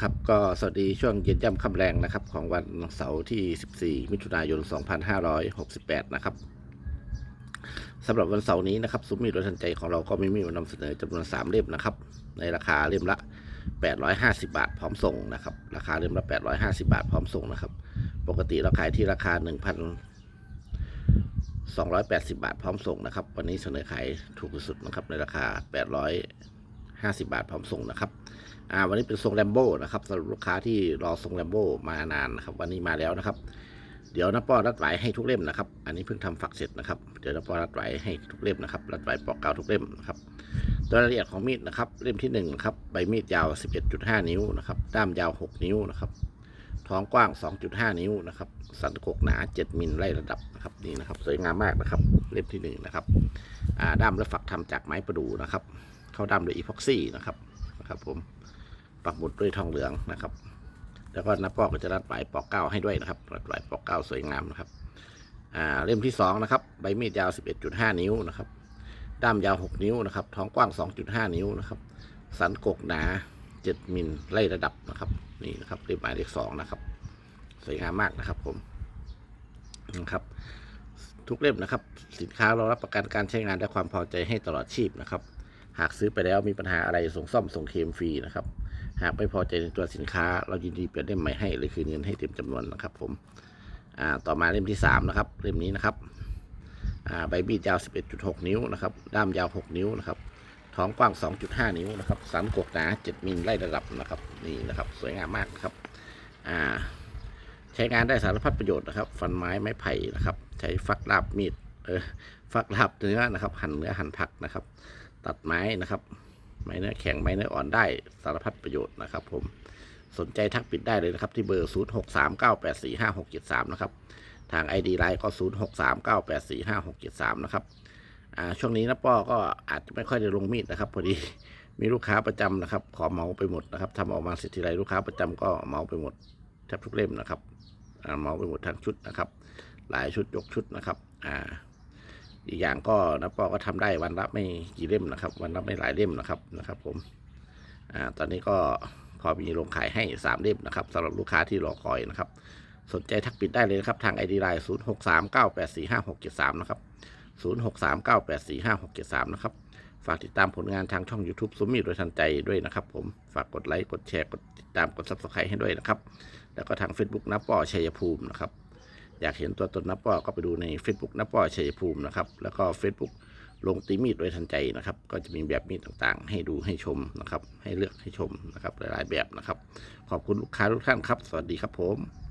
ครับก็สวัสดีช่วงเย็นย่ำคำแรงนะครับ ของวันเสาร์ที่ 14 มิถุนายน 2568 นะครับสำหรับวันเสาร์นี้นะครับซุ้มมีรถทันใจของเราก็ไม่มีมานำเสนอจำนวน 3 เล่มนะครับ ในราคาเล่มละ 850 บาทพร้อมส่งนะครับ ราคาเล่มละ 850 บาทพร้อมส่งนะครับ ปกติเราขายที่ราคา1,280 บาทพร้อมส่งนะครับ วันนี้เสนอขายถูกสุดนะครับในราคา 50 บาทพร้อมส่งนะครับอ่าวันนี้เป็นทรงแลมโบ้นะครับสำหรับลูกค้าที่รอทรงแลมโบ้มานานนะครับ วันนี้มาแล้วนะครับ เดี๋ยวน้าป้อรัดไหวให้ทุกเล่มนะครับ อันนี้เพิ่งทำฝักเสร็จนะครับเดี๋ยวน้าป้อรัดไหวให้ทุกเล่มนะครับรัดไหวปอกเกาวทุกเล่มนะครับตัวรายละเอียดของมีดนะครับเล่มที่หนึ่งนะครับใบมีดยาว 11.5 นิ้วนะครับด้ามยาว 6 นิ้วนะครับท้องกว้าง 2.5 นิ้วนะครับ สันกกหนา 7 มิลไล่ระดับนะครับนี่นะครับ สวยงามมากนะครับ เล่มที่หนึ่งนะครับด้ามและฝักทำจากไม้ประดู่นะครับ เข้าด้ามด้วยอีพ็อกซี่นะครับนะครับ ผมปักหมุดด้วยทองเหลืองนะครับ แล้วก็นับปอกก็จะรัดไหวปอกเก้าให้ด้วยนะครับรัดไหวปอกเก้าสวยงามนะครับอ่าเล่มที่สองนะครับใบมีดยาว 11.5 นิ้วนะครับด้ามยาว 6 นิ้วนะครับ ท้องกว้าง 2.5 นิ้วนะครับ สันกกหนา 7 มิลไล่ระดับนะครับ นี่นะครับเล่มหมายเลขสองนะครับ สวยงามมากนะครับผมนะครับ ทุกเล่มนะครับ สินค้าเรารับประกันการใช้งานและความพอใจให้ตลอดชีพนะครับ หากซื้อไปแล้วมีปัญหาอะไรส่งซ่อมส่งเคลมฟรีนะครับ หากไม่พอใจในตัวสินค้า เรายินดีเปลี่ยนเล่มใหม่ให้หรือคืนเงินให้เต็มจำนวนนะครับ ผมอ่าต่อมาเล่มที่สามนะครับ เล่มนี้นะครับอ่าใบมีดยาว 11.6 นิ้วนะครับ ด้ามยาว 6 นิ้วนะครับ ท้องกว้าง 2.5 นิ้วนะครับ สันกกหนา 7มิลไล่ระดับนะครับ นี่นะครับ สวยงามมากนะครับอ่าใช้งานได้สารพัดประโยชน์นะครับ ฟันไม้ไม้ไผ่นะครับ ใช้ฟักลาบมีด เออฟักลาบเนื้อนะครับ หั่นเนื้อหั่นผักนะครับ ตัดไม้นะครับ ไม้เนื้อแข็งไม้เนื้ออ่อนได้สารพัดประโยชน์นะครับ ผมสนใจทักปิดได้เลยนะครับ ที่เบอร์0 6 3 9 8 4 5 6 7 3นะครับทาง ID ไลน์ก็ 0 6 3 9 8 4 5 6 7 3นะครับอ่าช่วงนี้นะป้อก็อาจจะไม่ค่อยได้ลงมีดนะครับ พอดีมีลูกค้าประจำนะครับ ขอเมาไปหมดนะครับทำออกมาเสร็จทีไรลูกค้าประจำก็เมาไปหมดแทบทุกเล่มนะครับอ่าเมาไปหมดทั้งชุดนะครับ หลายชุดยกชุดนะครับ อ่า อีกอย่างก็นะปอก็ทำได้วันละไม่กี่เล่มนะครับ วันละไม่หลายเล่มนะครับนะครับ ผมอ่าตอนนี้ก็พอมีลงขายให้สามเล่มนะครับสำหรับลูกค้าที่รอคอยนะครับ สนใจทักปิดได้เลยนะครับ ทางไอดีไลน์ศูนย์หกสามเก้าแปดสี่ห้าหกเจ็ดสามนะครับศูนย์หกสามเก้าแปดสี่ห้าหกเจ็ดสามนะครับฝากติดตามผลงานทางช่อง YouTube สมมีโดยทันใจด้วยนะครับ ผมฝากกดไลค์กดแชร์กดติดตามกด subscribe ให้ด้วยนะครับ แล้วก็ทาง Facebook นับปอชัยภูมินะครับ อยากเห็นตัวตนนับปอก็ไปดูใน Facebook นับปอชัยภูมินะครับ แล้วก็ Facebook ลงตีมีดโดยทันใจนะครับ ก็จะมีแบบมีดต่างๆ ให้ดูให้ชมนะครับ ให้เลือกให้ชมนะครับ หลายๆแบบนะครับ ขอบคุณลูกค้าทุกท่านครับ สวัสดีครับผม